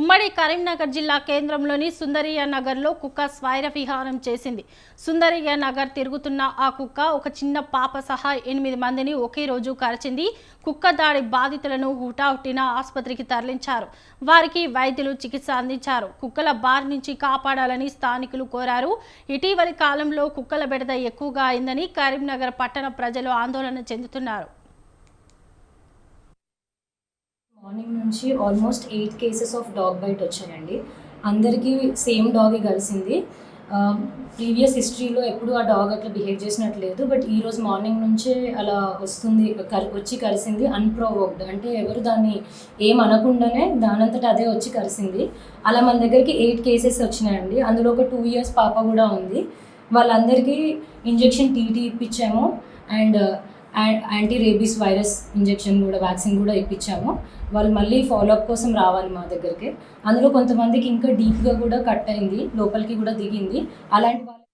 ఉమ్మడి కరీంనగర్ జిల్లా కేంద్రంలోని సుందరియ నగర్లో కుక్క స్వైర విహారం చేసింది. సుందరియ నగర్ తిరుగుతున్న ఆ కుక్క ఒక చిన్న పాప సహా ఎనిమిది మందిని ఒకే రోజు కరిచింది. కుక్క దాడి బాధితులను హుటాహుటిన ఆసుపత్రికి తరలించారు. వారికి వైద్యులు చికిత్స అందించారు. కుక్కల బారి నుంచి కాపాడాలని స్థానికులు కోరారు. ఇటీవలి కాలంలో కుక్కల బెడద ఎక్కువగా అయిందని కరీంనగర్ పట్టణ ప్రజలు ఆందోళన చెందుతున్నారు మార్నింగ్ నుంచి almost eight cases of dog bite వచ్చాయండి. అందరికీ సేమ్ డాగే కలిసింది. ప్రీవియస్ హిస్టరీలో ఎప్పుడు ఆ డాగ్ అట్లా బిహేవ్ చేసినట్టు లేదు బట్ ఈరోజు మార్నింగ్ నుంచే అలా వస్తుంది వచ్చి కలిసింది అన్ప్రొవోక్డ్ అంటే ఎవరు దాన్ని ఏం అనకుండానే దానంతట అదే వచ్చి కలిసింది. అలా మన దగ్గరికి ఎయిట్ కేసెస్ వచ్చినాయండి. అందులో ఒక టూ ఇయర్స్ పాప కూడా ఉంది. వాళ్ళందరికీ injection TT ఇప్పించాము. And anti rabies virus injection కూడా వ్యాక్సిన్ కూడా ఇప్పించాము. వాళ్ళు మళ్ళీ ఫాలోఅప్ కోసం రావాలి మా దగ్గరికి. అందులో కొంతమందికి ఇంకా డీప్గా కూడా కట్ అయింది లోపలికి కూడా దిగింది. అలాంటి వాళ్ళు